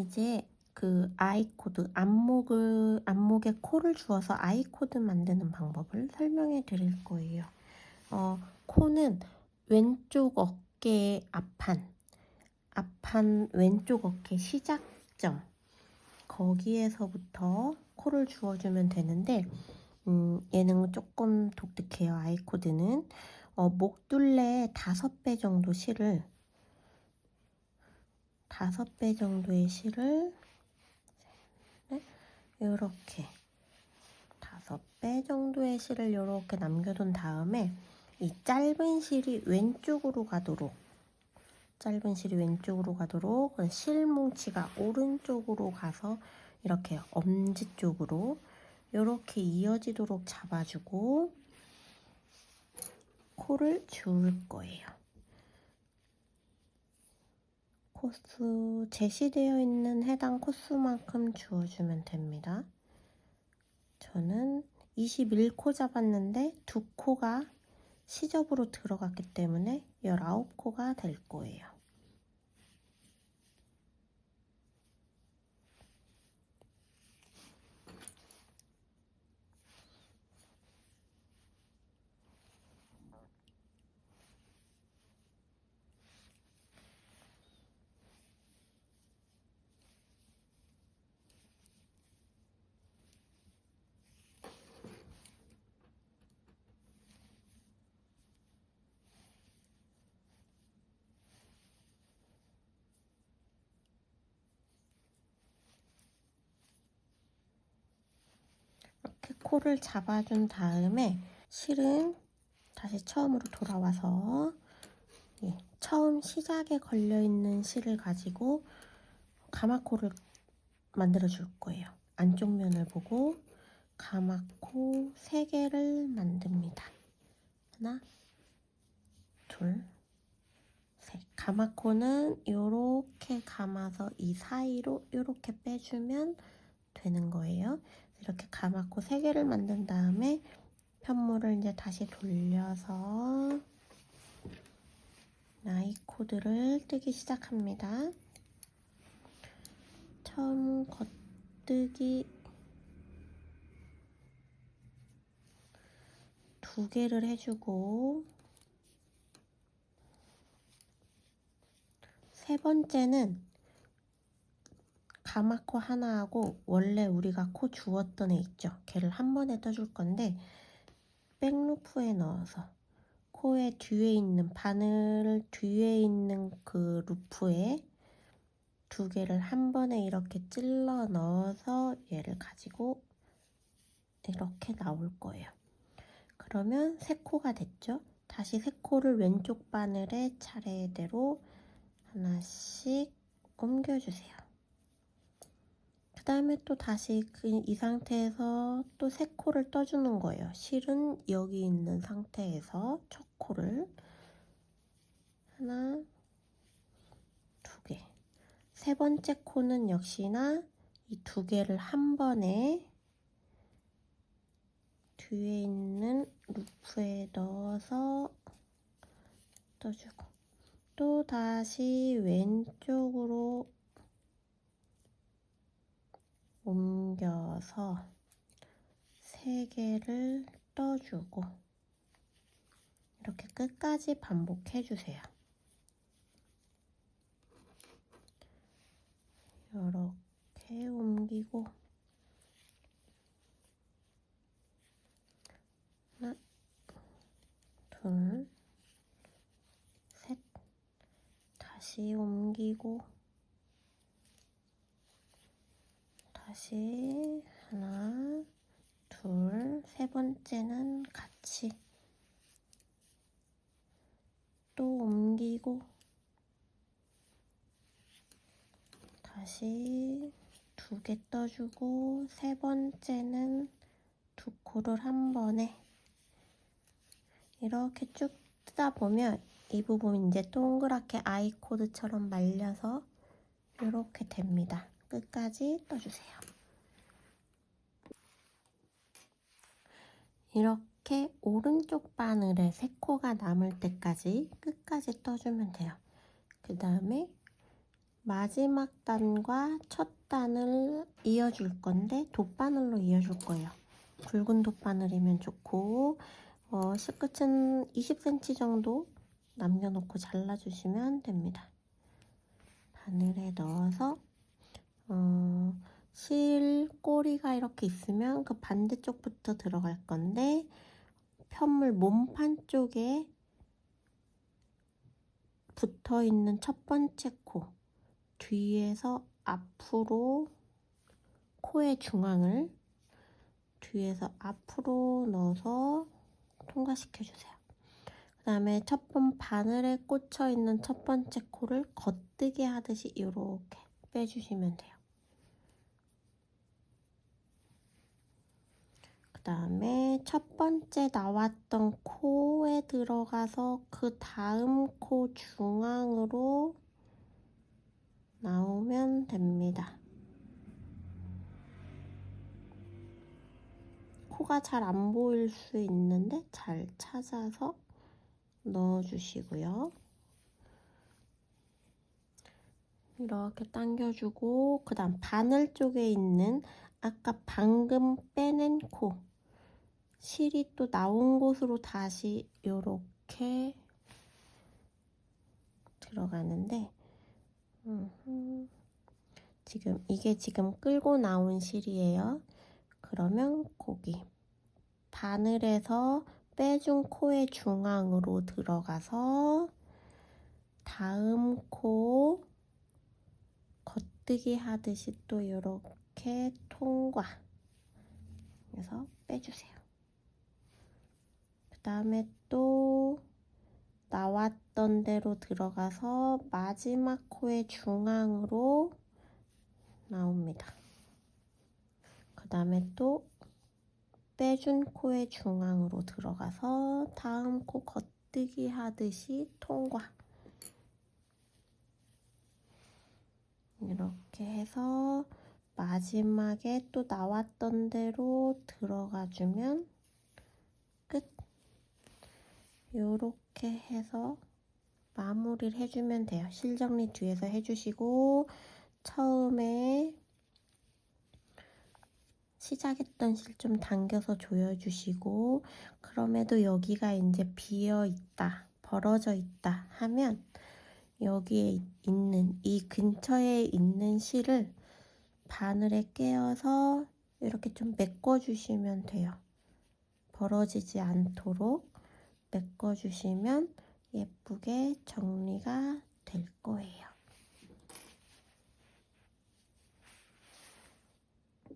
이제 그 아이 코드 안목을 안목에 코를 주어서 아이 코드 만드는 방법을 설명해 드릴 거예요. 어, 코는 왼쪽 어깨의 앞판, 앞판 왼쪽 어깨 시작점 거기에서부터 코를 주어주면 되는데 음, 얘는 조금 독특해요. 아이 코드는 어, 목둘레 다섯 배 정도 실을 다섯 배 정도의 실을 이렇게 다섯 배 정도의 실을 이렇게 남겨둔 다음에 이 짧은 실이 왼쪽으로 가도록 짧은 실이 왼쪽으로 가도록 실 뭉치가 오른쪽으로 가서 이렇게 엄지 쪽으로 이렇게 이어지도록 잡아주고 코를 줄 거예요. 코스 제시되어 있는 해당 코스만큼 주어주면 됩니다. 저는 21코 잡았는데 두 코가 시접으로 들어갔기 때문에 19코가 될 거예요. 이렇게 코를 잡아준 다음에 실은 다시 처음으로 돌아와서 예, 처음 시작에 걸려있는 실을 가지고 가마코를 만들어 줄 거예요. 안쪽 면을 보고 가마코 3개를 만듭니다. 하나, 둘, 셋. 가마코는 이렇게 감아서 이 사이로 이렇게 빼주면 되는 거예요. 이렇게 가마코 3개를 만든 다음에 편물을 이제 다시 돌려서 나이 코드를 뜨기 시작합니다. 처음 겉뜨기 두 개를 해주고 세 번째는 가마코 하나하고 원래 우리가 코 주었던 애 있죠. 걔를 한 번에 떠줄 건데 백루프에 넣어서 코의 뒤에 있는 바늘 뒤에 있는 그 루프에 두 개를 한 번에 이렇게 찔러 넣어서 얘를 가지고 이렇게 나올 거예요. 그러면 세 코가 됐죠. 다시 세 코를 왼쪽 바늘에 차례대로 하나씩 옮겨주세요. 그 다음에 또 다시 그 이 상태에서 또 세 코를 떠주는 거예요. 실은 여기 있는 상태에서 첫 코를 하나, 두 개. 세 번째 코는 역시나 이 두 개를 한 번에 뒤에 있는 루프에 넣어서 떠주고 또 다시 왼쪽으로 옮겨서 세 개를 떠주고 이렇게 끝까지 반복해 주세요. 이렇게 옮기고 하나, 둘, 셋, 다시 옮기고 다시 하나, 둘, 세 번째는 같이 또 옮기고 다시 두 개 떠주고 세 번째는 두 코를 한 번에 이렇게 쭉 뜨다 보면 이 부분 이제 동그랗게 아이 코드처럼 말려서 이렇게 됩니다. 끝까지 떠주세요. 이렇게 오른쪽 바늘에 세 코가 남을 때까지 끝까지 떠주면 돼요. 그 다음에 마지막 단과 첫 단을 이어줄 건데 돗바늘로 이어줄 거예요. 굵은 돗바늘이면 좋고 어, 실끝은 20cm 정도 남겨놓고 잘라주시면 됩니다. 바늘에 넣어서 어, 실 꼬리가 이렇게 있으면 그 반대쪽부터 들어갈 건데 편물 몸판 쪽에 붙어 있는 첫 번째 코 뒤에서 앞으로 코의 중앙을 뒤에서 앞으로 넣어서 통과시켜 주세요. 그 다음에 첫 번 바늘에 꽂혀 있는 첫 번째 코를 겉뜨기 하듯이 이렇게 빼주시면 돼요. 그 다음에 첫 번째 나왔던 코에 들어가서 그 다음 코 중앙으로 나오면 됩니다. 코가 잘 안 보일 수 있는데 잘 찾아서 넣어주시고요. 이렇게 당겨주고 그 다음 바늘 쪽에 있는 아까 방금 빼낸 코 실이 또 나온 곳으로 다시 이렇게 들어가는데. 지금 이게 지금 끌고 나온 실이에요. 그러면 거기 바늘에서 빼준 코의 중앙으로 들어가서 다음 코 겉뜨기 하듯이 또 이렇게 통과 해서 빼주세요. 그 다음에 또 나왔던 대로 들어가서 마지막 코의 중앙으로 나옵니다. 그 다음에 또 빼준 코의 중앙으로 들어가서 다음 코 겉뜨기 하듯이 통과. 이렇게 해서 마지막에 또 나왔던 대로 들어가 주면 끝. 요렇게 해서 마무리를 해주면 돼요. 실정리 뒤에서 해주시고 처음에 시작했던 실 좀 당겨서 조여주시고 그럼에도 여기가 이제 비어 있다, 벌어져 있다 하면 여기에 있는 이 근처에 있는 실을 바늘에 깨어서 이렇게 좀 메꿔주시면 돼요. 벌어지지 않도록 메꿔주시면 예쁘게 정리가 될 거예요.